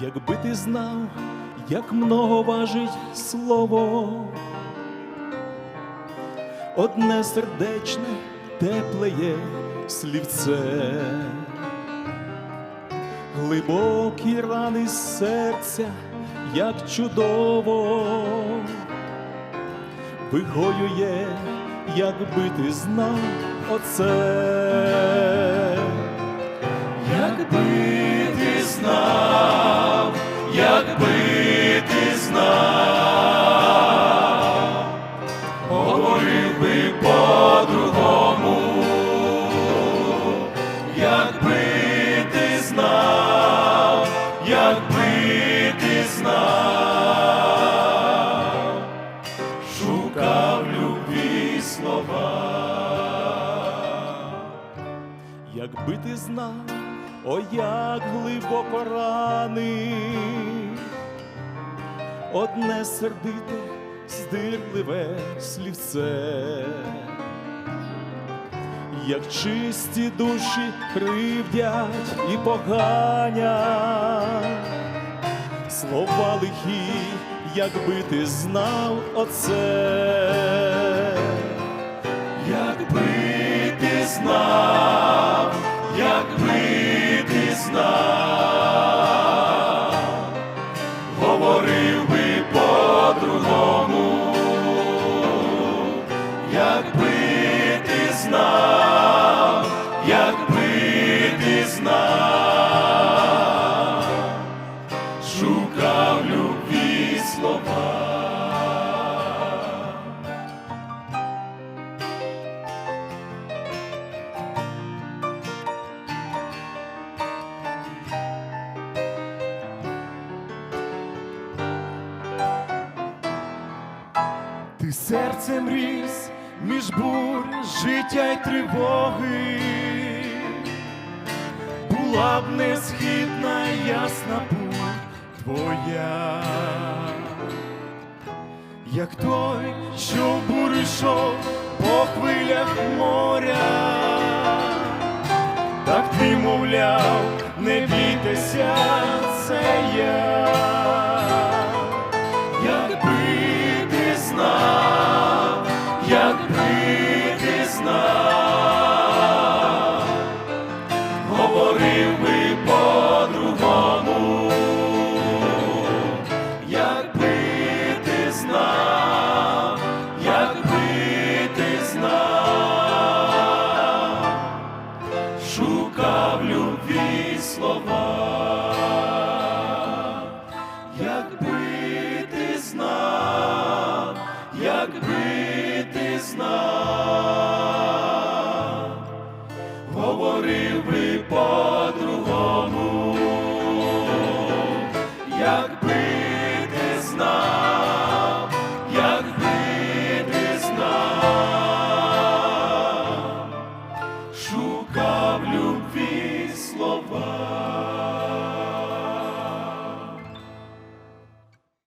Якби ти знав, як много важить слово, одне сердечне, теплеє слівце, глибокі рани серця, як чудово, вигоює, якби ти знав оце. Якби слова. Якби ти знав, о як глибоко рани, одне сердите, здирливе слівце, як чисті душі кривдять і поганять, слова лихі, якби ти знав оце. Якби ти знав, якби ти знав, говорив би по-другому, якби ти знав, якби ти знав, шукав любві слова. Ти серцем ріс між бур життя й тривоги, була б несхитна ясна путь твоя, як той, що в бурю йшов по хвилях моря, так ти мовляв, не бійтеся, це я. Твої слова, якби ти знав, якби.